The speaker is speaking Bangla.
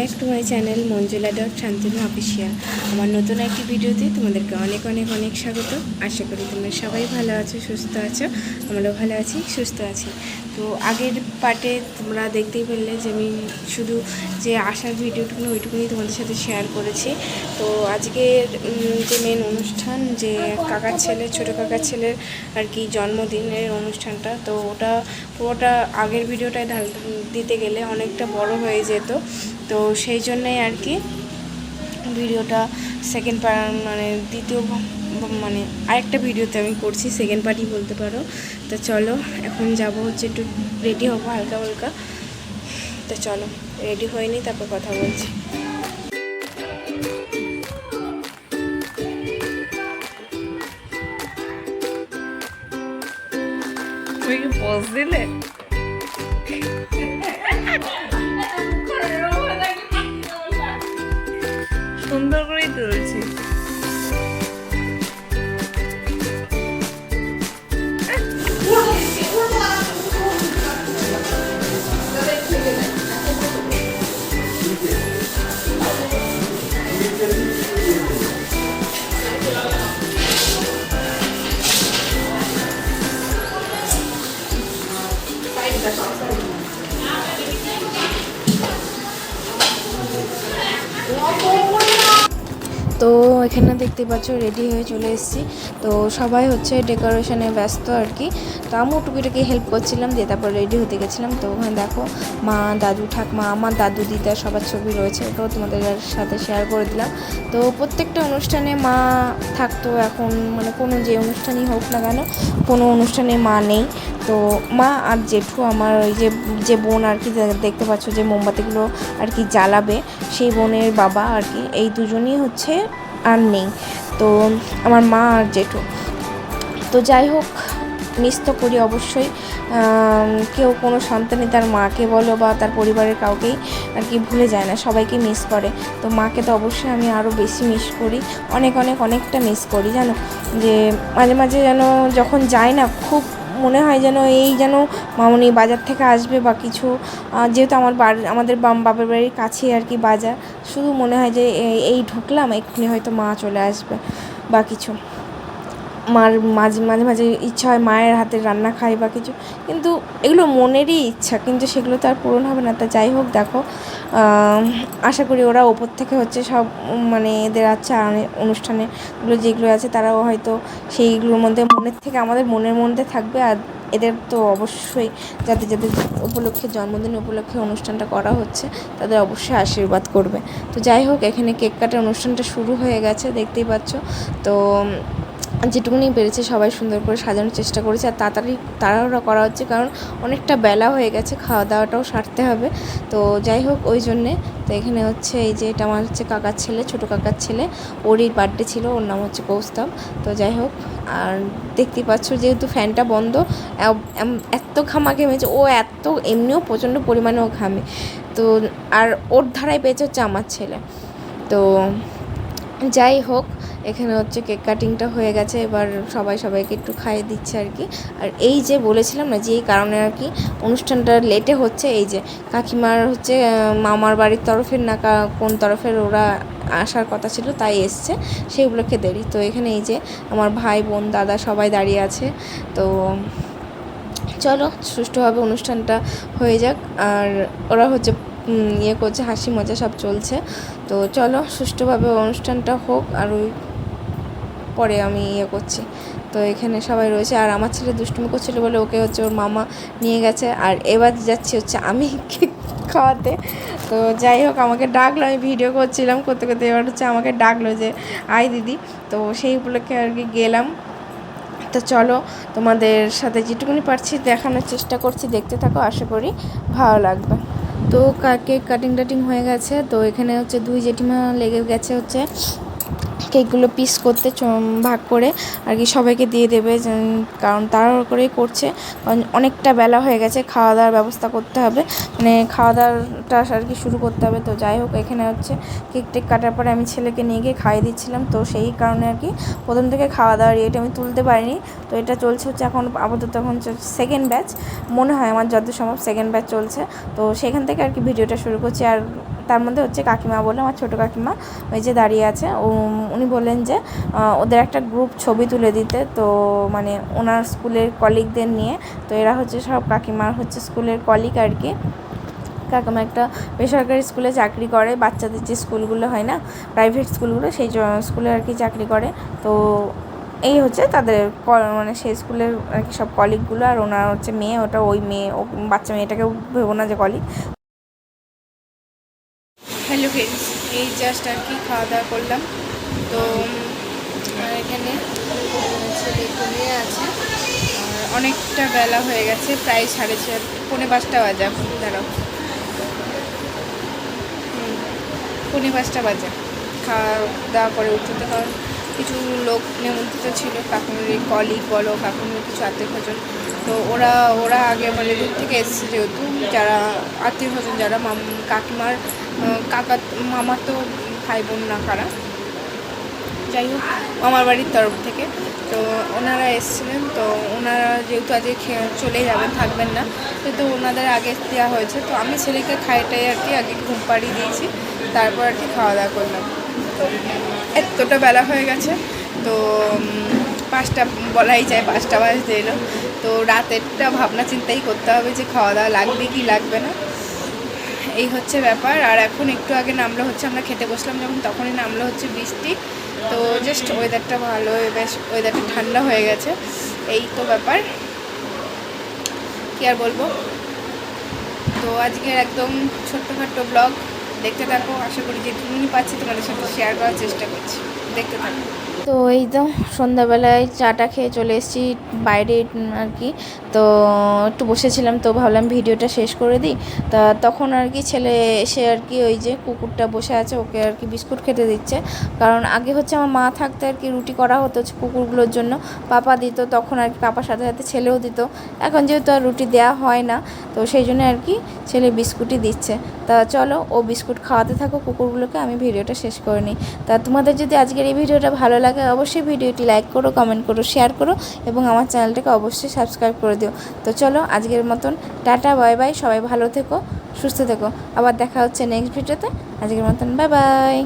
Back to my channel Manjula dot Shantanu official. আমার নতুন একটি ভিডিওতে তোমাদেরকে অনেক অনেক অনেক স্বাগত। আশা করি তোমরা সবাই ভালো আছো, সুস্থ আছো, আমরাও ভালো আছি, সুস্থ আছি। তো আগের পার্টে তোমরা দেখতেই পেলে যে আমি শুধু যে আসার ভিডিওটুকু ওইটুকুনি তোমাদের সাথে শেয়ার করেছি। তো আজকের যে মেন অনুষ্ঠান, যে কাকার ছেলে, ছোটো কাকার ছেলের আর কি জন্মদিনের অনুষ্ঠানটা, তো ওটা পুরোটা আগের ভিডিওটায় ঢাল দিতে গেলে অনেকটা বড় হয়ে যেত। তো সেই জন্যই আর কি ভিডিওটা সেকেন্ড পার্ট মানে দ্বিতীয় মানে আরেকটা ভিডিওতে আমি করছি সেকেন্ড পার্টই বলতে পারো। তো চলো, এখন যাব হচ্ছে একটু রেডি হব হালকা হালকা। তো চলো রেডি হয়নি, তারপর কথা বলছি। তুমি দিলে? তো এখানে দেখতে পাচ্ছ রেডি হয়ে চলে এসেছি। তো সবাই হচ্ছে ডেকোরেশনে ব্যস্ত আর কি। তো আমিও টুকিটাকে হেল্প করছিলাম দিয়ে তারপর রেডি হতে গেছিলাম। তো ওখানে দেখো, মা, দাদু, ঠাকমা, আমার দাদু, দিদা সবার ছবি রয়েছে। ওটাও তোমাদের সাথে শেয়ার করে দিলাম। তো প্রত্যেকটা অনুষ্ঠানে মা থাকতো এখন মানে কোনো যে অনুষ্ঠানই হোক না কেন, কোনো অনুষ্ঠানে মা নেই। তো মা আর জেঠু আমার ওই যে যে বোন আর কি দেখতে পাচ্ছ যে মোমবাতিগুলো আর কি জ্বালাবে, সেই বোনের বাবা আর কি। এই দুজনই হচ্ছে আর নেই। তো আমার মা আর জেঠু। তো যাই হোক, মিস তো করি অবশ্যই। কেউ কোনো সন্তানই তার মাকে বলো বা তার পরিবারের কাউকেই আর কি ভুলে যায় না, সবাইকে মিস করে। তো মাকে তো অবশ্যই আমি আরও বেশি মিস করি, অনেক অনেক, অনেকটা মিস করি, জানো? যে মাঝে মাঝে যেন যখন যাই না, খুব মনে হয় যেন এই যেন মামনি বাজার থেকে আসবে বা কিছু যেহেতু আমার বাড়ি আমাদের বাবার বাড়ির কাছে আর কি বাজার, শুধু মনে হয় যে এই ঢুকলাম, এক্ষুনি হয়তো মা চলে আসবে বা কিছু। মার, মাঝে মাঝে মাঝে ইচ্ছা হয় মায়ের হাতের রান্না খাই বা কিছু। কিন্তু এগুলো মনেরই ইচ্ছা, কিন্তু সেগুলো তো আর পূরণ হবে না। তা যাই হোক, দেখো আশা করি ওরা ওপর থেকে হচ্ছে সব মানে এদের আছে অনুষ্ঠানে গুলো যেগুলো আছে, তারাও হয়তো সেইগুলোর মধ্যে মনের থেকে আমাদের মনের মধ্যে থাকবে। আর এদের তো অবশ্যই যাদের যাদের উপলক্ষে জন্মদিন উপলক্ষে অনুষ্ঠানটা করা হচ্ছে, তাদের অবশ্যই আশীর্বাদ করবে। তো যাই হোক, এখানে কেক কাটার অনুষ্ঠানটা শুরু হয়ে গেছে, দেখতেই পাচ্ছ। তো যেটুকুনি পেরেছে সবাই সুন্দর করে সাজানোর চেষ্টা করেছে, আর তাড়াতাড়ি তাড়াহুড়া করা হচ্ছে কারণ অনেকটা বেলা হয়ে গেছে খাওয়া দাওয়াটাও সারতে হবে। তো যাই হোক, ওই জন্যে তো এখানে হচ্ছে এই যে এটা আমার হচ্ছে কাকার ছেলে, ছোটো কাকার ছেলে। ওরই বার্থডে ছিল, ওর নাম হচ্ছে কৌস্তব। তো যাই হোক, আর দেখতেই পাচ্ছ যেহেতু ফ্যানটা বন্ধ এত ঘামা ঘেমেছে ও এত, এমনিও প্রচণ্ড পরিমাণে ও ঘামে। তো, আর ওর ধারায় পেয়েছে হচ্ছে আমার ছেলে। তো যাই হোক এখানে হচ্ছে কেক কাটিংটা হয়ে গেছে, এবার সবাই সবাইকে একটু খাইয়ে দিচ্ছে আর কি। আর এই যে বলেছিলাম না যে এই কারণে আর কি অনুষ্ঠানটা লেটে হচ্ছে, এই যে কাকিমার হচ্ছে মামার বাড়ির তরফের না কোন তরফের ওরা আসার কথা ছিল তাই এসছে সেইগুলোকে দেরি। তো এখানে এই যে আমার ভাই, বোন, দাদা সবাই দাঁড়িয়ে আছে। তো চলো, সুষ্ঠুভাবে অনুষ্ঠানটা হয়ে যাক। আর ওরা হচ্ছে ইয়ে করছে, হাসি মজা সব চলছে। তো চলো, সুষ্ঠুভাবে অনুষ্ঠানটা হোক, আর ওই পরে আমি ইয়ে করছি। তো এখানে সবাই রয়েছে। আর আমার ছেলে দুষ্টুমি করছিল বলে ওকে হচ্ছে ওর মামা নিয়ে গেছে। আর এবার যাচ্ছি হচ্ছে আমি খাওয়াতে। তো যাই হোক, আমাকে ডাকলো, আমি ভিডিও করছিলাম করতে করতে এবার হচ্ছে আমাকে ডাকলো যে, আয় দিদি। তো সেই উপলক্ষে আর কি গেলাম। তো চলো, তোমাদের সাথে যেটুকুনি পারছি দেখানোর চেষ্টা করছি। দেখতে থাকো, আশা করি ভালো লাগবে। তো কেক কাটিং টাটিং হয়ে গেছে। তো এখানে হচ্ছে দুই জেঠিমা লেগে গেছে হচ্ছে। কেকগুলো পিস করতে ভাগ করে আর কি সবাইকে দিয়ে দেবে কারণ তাড়াহুড়ো করেই করছে। কারণ অনেকটা বেলা হয়ে গেছে খাওয়া দাওয়ার ব্যবস্থা করতে হবে। মানে খাওয়া দাওয়াটা আর কি শুরু করতে হবে। তো যাই হোক, এখানে হচ্ছে কেক টেক কাটার পরে আমি ছেলেকে নিয়ে গিয়ে খাইয়ে দিচ্ছিলাম। তো সেই কারণে আর কি প্রথম থেকে খাওয়া দাওয়ার ইয়েটা আমি তুলতে পারিনি। তো এটা চলছে হচ্ছে এখন আপাতত এখন সেকেন্ড ব্যাচ মনে হয় আমার যত সম্ভব সেকেন্ড ব্যাচ চলছে। তো সেখান থেকে আর কি ভিডিওটা শুরু করছি। আর তার মধ্যে হচ্ছে কাকিমা বলে, আমার ছোটো কাকিমা ওই যে দাঁড়িয়ে আছে। উনি বললেন যে ওদের একটা গ্রুপ ছবি তুলে দিতে। তো মানে ওনার স্কুলের কলিগদের নিয়ে, তো এরা হচ্ছে সব কাকিমার হচ্ছে স্কুলের কলিগ আর কি কাকিমা একটা বেসরকারি স্কুলে চাকরি করে, বাচ্চাদের যে স্কুলগুলো হয় না প্রাইভেট স্কুলগুলো, সেই স্কুলে আর কি চাকরি করে। তো এই হচ্ছে তাদের মানে সেই স্কুলের আর কি সব কলিগগুলো আর ওনার হচ্ছে মেয়ে, ওটা ওই মেয়ে বাচ্চা মেয়েটাকেও ভেবো না যে কলিগ এই জাস্ট আর কি খাওয়া দাওয়া করলাম। তো এখানে, ছেলে ঘুমিয়ে আছে। অনেকটা বেলা হয়ে গেছে, প্রায় সাড়ে চার পৌনে পাঁচটা বাজে এখন, দাঁড়াও। পৌনে পাঁচটা বাজে। খাওয়া দাওয়া করে উঠতে কারণ কিছু লোক নেমন্ত্রিত ছিল কাকুনের কলিগ বলো কাকুনের কিছু আত্মীয় স্বজন। তো ওরা ওরা আগে মানে দূর থেকে এসেছে যেহেতু, যারা আত্মীয় স্বজন, যারা মাম, কাকিমার কাকা মামার তো ভাই বোন না, কারা? যাই হোক মামার বাড়ির তরফ থেকে। তো ওনারা এসেছিলেন, তো ওনারা যেহেতু আজকে চলে যাবেন, থাকবেন না কিন্তু ওনাদের আগে দেওয়া হয়েছে। তো আমি ছেলেকে খাইটাই আর কি আগে ঘুম পাড়িয়ে দিয়েছি, তারপর আর কি খাওয়া দাওয়া করলাম। তো এতটা বেলা হয়ে গেছে, তো পাঁচটা, বলাই যায় পাঁচটা বাজতে এলো। তো রাতেরটা ভাবনা চিন্তাই করতে হবে যে খাওয়া দাওয়া লাগবে কি লাগবে না। এই হচ্ছে ব্যাপার। আর এখন একটু আগে নামলো হচ্ছে, আমরা খেতে বসলাম যখন, তখনই নামলো হচ্ছে বৃষ্টি। তো জাস্ট ওয়েদারটা ভালো, বেশ ওয়েদারটা ঠান্ডা হয়ে গেছে। এই তো ব্যাপার। কি আর বলব? তো আজকের একদম ছোট্টখাট্টো ব্লগ দেখতে থাকো, আশা করি যে তুমি পাচ্ছি, তোমাদের সাথে শেয়ার করার চেষ্টা করছি। দেখতে তো এই তো সন্ধ্যাবেলায় চাটা খেয়ে চলে এসেছি বাইরে আর কি। তো একটু বসেছিলাম, তো ভাবলাম ভিডিওটা শেষ করে দিই। তা তখন আর কি ছেলে এসে আর কি ওই যে কুকুরটা বসে আছে, ওকে আর কি বিস্কুট খেতে দিচ্ছে। কারণ আগে হচ্ছে আমার মা থাকতে আর কি রুটি করা হতো কুকুরগুলোর জন্য, পাপা দিত, তখন আর কি পাপার সাথে সাথে ছেলেও দিত। এখন যেহেতু আর রুটি দেওয়া হয় না, তো সেই জন্য আর কি ছেলে বিস্কুটই দিচ্ছে। তা চলো, ও বিস্কুট খাওয়াতে থাকো কুকুরগুলোকে আমি ভিডিওটা শেষ করে নিই। তা তোমাদের যদি আজকের এই ভিডিওটা ভালো লাগে, অবশ্যই ভিডিওটি লাইক করো, কমেন্ট করো, শেয়ার করো এবং আমার চ্যানেলটাকে অবশ্যই সাবস্ক্রাইব করে দিও। তো চলো, আজকের মতন টাটা, বাই বাই, সবাই ভালো থেকো, সুস্থ থেকো। আবার দেখা হচ্ছে নেক্সট ভিডিওতে আজকের মতন বাই বাই